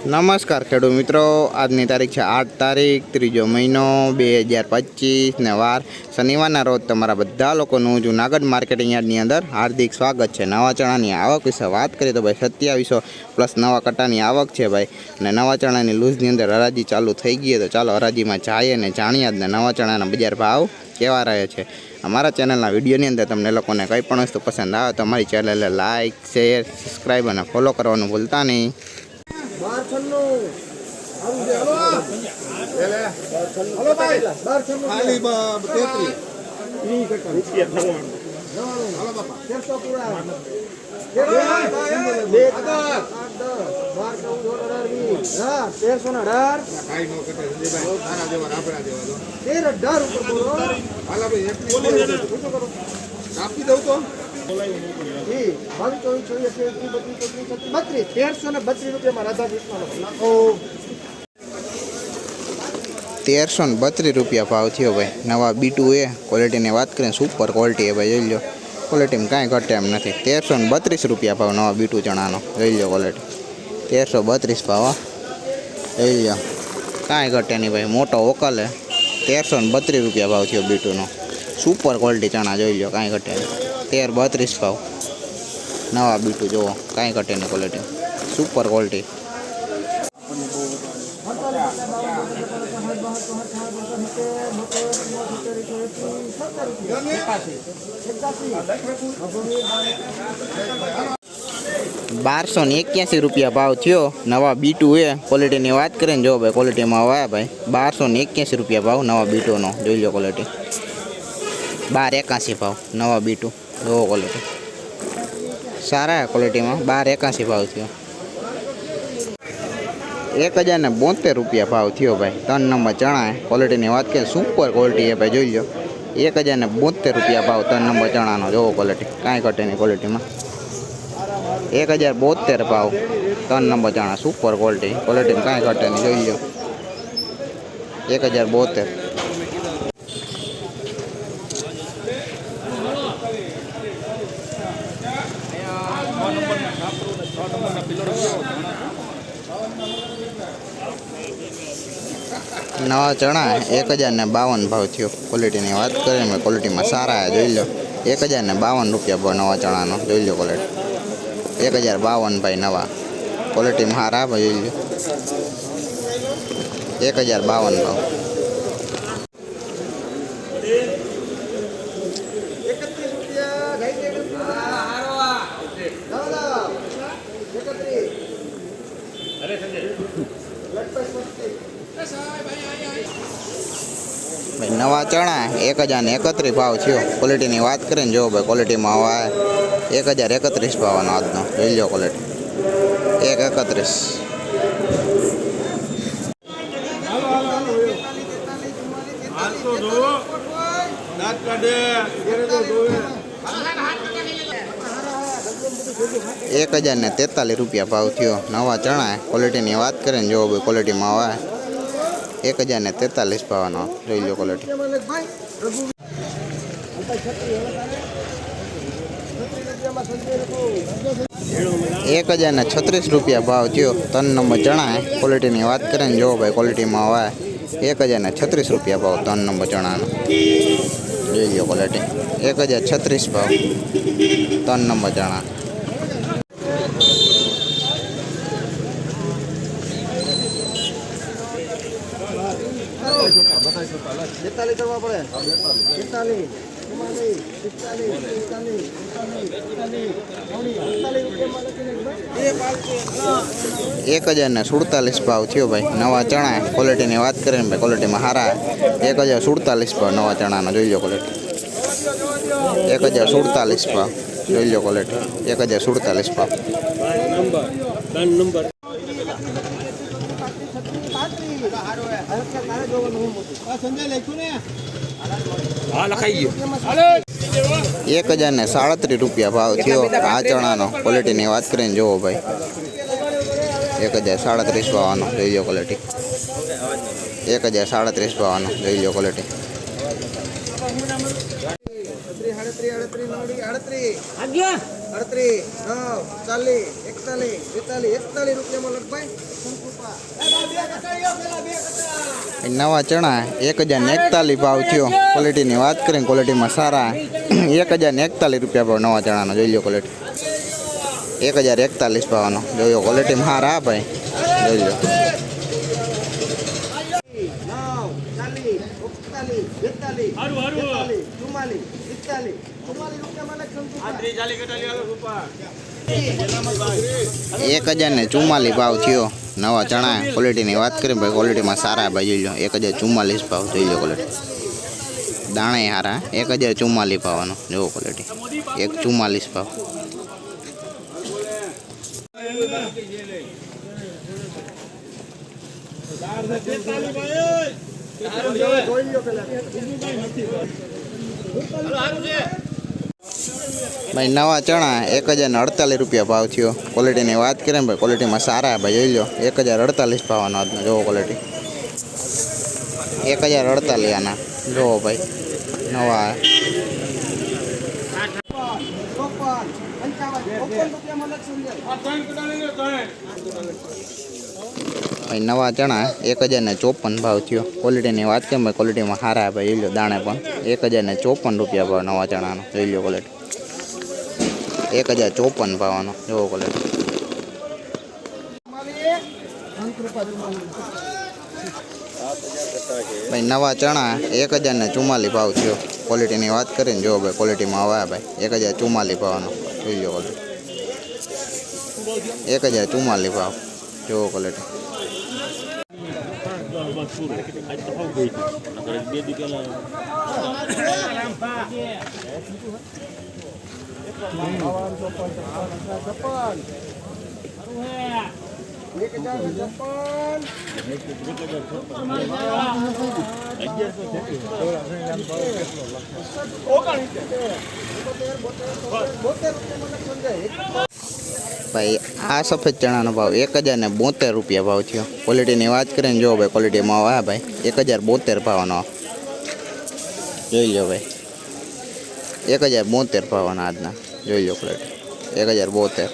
નમસ્કાર ખેડૂત મિત્રો. આજની તારીખ છે આઠ તારીખ, ત્રીજો મહિનો, બે હજાર પચીસ ને વાર. શનિવારના રોજ તમારા બધા લોકોનું જુનાગઢ માર્કેટિંગ યાર્ડની અંદર હાર્દિક સ્વાગત છે. નવા ચણાની આવક વિશે વાત કરીએ તો ભાઈ સત્યાવીસો પ્લસ નવા કટાની આવક છે ભાઈ. અને નવા ચણાની લૂઝની અંદર હરાજી ચાલુ થઈ ગઈ તો ચાલો હરાજીમાં જઈએ અને જાણીએ ને નવા ચણાના બજાર ભાવ કેવા રહે છે. અમારા ચેનલના વિડીયોની અંદર તમને લોકોને કંઈ પણ વસ્તુ પસંદ આવે તો અમારી ચેનલને લાઇક શેર, સબસ્ક્રાઈબ અને ફોલો કરવાનું ભૂલતા નહીં. છન્નું હલો. હલો ભાઈ, બાર છન્નું છે. ઈ કરતા. નવ્વાણું. તેરસો પૂરા. તેરસો ને અઢાર. તેર અઢાર ઉપર બોલો. ઊંચું કરો. ત્રીસ, ને બત્રીસ રૂપિયા ભાવ થયો ભાઈ. નવા બીટુ એ ક્વોલિટીની વાત કરીએ સુપર ક્વોલિટી એ ભાઈ જોઈ લો ક્વોલિટીમાં કાંઈ ઘટે એમ નથી. તેરસો ને બત્રીસ રૂપિયા ભાવ નવા બીટુ ચણાનો. જોઈ લો ક્વોલિટી તેરસો બત્રીસ ભાવ હો. જોઈ લો કાંઈ ઘટે નહીં ભાઈ. મોટો વકલે તેરસો ને બત્રીસ રૂપિયા ભાવ થયો બીટુનો. સુપર ક્વોલિટી ચણા જોઈ લો કાંઈ ઘટે નહીં. તેર બત્રીસ ભાવ. નવા બીટુ, જુઓ, કાંઈ ઘટે નહીં ક્વોલિટી સુપર ક્વોલિટી બારસો ને એક્યાસી રૂપિયા ભાવ થયો. નવા બીટુ એ ક્વોલિટીની વાત કરીએ ને જો ભાઈ ક્વોલિટીમાં આવ્યા ભાઈ, બારસો ને એક્યાસી રૂપિયા ભાવ નવા બીટુનો. જોઈ લો ક્વોલિટી બાર એકાસી ભાવ, નવા બીટુ જોવો ક્વોલિટી સારા ક્વોલિટીમાં બાર એકાસી ભાવ થયો. એક હજાર ને બોતેર રૂપિયા ભાવ થયો ભાઈ, ત્રણ નંબર ચણા ક્વોલિટીની વાત કરીએ સુપર ક્વોલિટી એ ભાઈ, જોઈ લો એક હજાર ને બોતેર રૂપિયા ભાવ, ત્રણ નંબર ચણાનો, જોવો ક્વોલિટી કાંઈ ઘટે નહીં ક્વોલિટીમાં એક હજાર બોતેર ભાવ, ત્રણ નંબર ચણા સુપર ક્વોલિટી ક્વોલિટીમાં કાંઈ ઘટે નહીં, જોઈ લો એક હજાર બોતેર. નવા ચણા એક હજાર ને બાવન ભાવ થયો. ક્વોલિટીની વાત કરીએ ને ક્વોલિટીમાં સારા જોઈ લો. એક હજાર ને બાવન રૂપિયા ભાવ નવા ચણાનો. જોઈ લો ક્વોલિટી એક હજાર બાવન ભાઈ નવા. ક્વોલિટીમાં સારા ભાઈ જોઈ લો. એક હજાર બાવન ભાવ. ભાઈ, નવા ચણા, એક હજાર ને એકત્રીસ ભાવ થયો. ક્વોલિટીની વાત કરીએ ને જો ભાઈ ક્વોલિટીમાં હવે એક હજાર એકત્રીસ ભાવનો આજનો. જોઈ લો ક્વોલિટી એક એકત્રીસ. એક હજાર ને તેતાલીસ રૂપિયા ભાવ થયો. નવા ચણા ક્વોલિટીની વાત કરીએ ને જો ભાઈ ક્વોલિટીમાં આવે એક હજાર ને તેતાલીસ ભાવનો જોઈ લો ક્વોલિટી રૂપિયામાં લખ ભાઈ. રઘુ. છત્રીસ હવે તારે. છત્રીસ રૂપિયામાં સંજય રઘુ. એક હજાર ને છત્રીસ રૂપિયા ભાવ થયો ત્રણ નંબર ચણા ક્વોલિટીની વાત કરીએ ને જો ભાઈ ક્વોલિટીમાં આવે એક હજાર ને છત્રીસ રૂપિયા ભાવ ત્રણ નંબર ચણાનો જોઈ લો ક્વોલિટી એક હજાર છત્રીસ ભાવ ત્રણ નંબર ચણા બેતાલીસ કરવા પડે. બેતાલીસ એક હજાર ને સુડતાલીસ ભાવ થયો ભાઈ. નવા ચણા ક્વોલિટીની વાત કરીને ભાઈ ક્વોલિટીમાં સારા એક હજાર સુડતાલીસ ભાવ નવા ચણાનો જોઈ લો ક્વોલિટી એક હજાર સુડતાલીસ ભાવ જોઈ લો ક્વોલિટી એક હજાર સુડતાલીસ ભાવ. એક હજાર ને સાડત્રીસ રૂપિયા ભાવ થયો. આ ચણાનો ક્વોલિટીની વાત કરીને જુઓ ભાઈ. એક હજાર સાડત્રીસ ભાવનો, જોઈ લો ક્વોલિટી એક હજાર સાડત્રીસ ભાવનો, જોઈ લો ક્વોલિટી આડત્રીસ આડત્રીસ આડત્રીસ નવડી આડત્રીસ અડત્રીસ નવ ચાલીસ એકતાલીસ બેતાલીસ એકતાલીસ રૂપિયામાં લગભાઈ ચણા એક હજાર ને એકતાલીસ ભાવ થયો. ક્વોલિટીની વાત કરીને ક્વોલિટીમાં સારા. એક હજાર ને એકતાલીસ રૂપિયા ભાવ નવા ચણાનો. જોઈ લો ક્વોલિટી એક હજાર એકતાલીસ ભાવનો. લો ક્વોલિટીમાં સારા ભાઈ? જોઈ લો. નવ ચાલીસ એકતાલીસ બેતાલીસ. પિસ્તાલીસ ચુમ્માલીસ એક હજાર ને ચુમ્માલીસ ભાવ થયો. નવા ચણા ક્વોલિટીની વાત કરીએ ભાઈ ક્વોલિટીમાં સારા ભાઈ જોઈ લો. એક હજાર ચુમ્માલીસ ભાવ જોઈ લો ક્વોલિટી દાણે હારા. એક હજાર ચુમ્માલીસ ભાવનો જોવો ક્વોલિટી એક ચુમ્માલીસ ભાવ. ભાઈ, નવા ચણા, એક હજાર અડતાલીસ રૂપિયા ભાવ થયો. ક્વોલિટીની વાત કરીએ ભાઈ ક્વોલિટીમાં સારા ભાઈ, જોઈ લો. એક હજાર અડતાલીસ ભાવનો આજનો જોવો ક્વોલિટી એક હજાર અડતાલીસ આના જોવો ભાઈ, નવા. ચોપન પંચાવન ચોપન રૂપિયામાં લખ સમજાય ભાઈ, નવા ચણા, એક હજાર ને ચોપન ભાવ થયો. ક્વોલિટીની વાત કેમ ભાઈ ક્વોલિટીમાં સારા ભાઈ લો દાણે પણ. એક હજારને ચોપન રૂપિયા ભાવ નવા ચણાનો જોઈ લો ક્વોલિટી એક હજાર ચોપન ભાવનો, જોવો ક્વોલિટી ભાઈ, નવા ચણા, એક હજાર ને ચુમ્માલીસ ભાવ થયો. ક્વોલિટીની વાત કરીને જો ભાઈ ક્વોલિટીમાં આવ્યા ભાઈ. એક હજાર ચુમ્માલીસ ભાવનો જોઈ લો ક્વોલિટી એક હજાર ચુમ્માલીસ ભાવ, જોવો ક્વોલિટી એક હજાર છપ્પન બોતેર રૂપિયામાં લખ સમજાય ભાઈ, આ સફેદ ચણાનો ભાવ એક હજાર ને બોતેર રૂપિયા ભાવ થયો. ક્વોલિટીની વાત કરીને જો ભાઈ ક્વોલિટીમાં આવ્યા ભાઈ, એક હજાર બોતેર ભાવનો. જોઈ લો ભાઈ. એક હજાર બોતેર ભાવના આજના. જોઈ લો ક્વોલિટી એક હજાર બોતેર.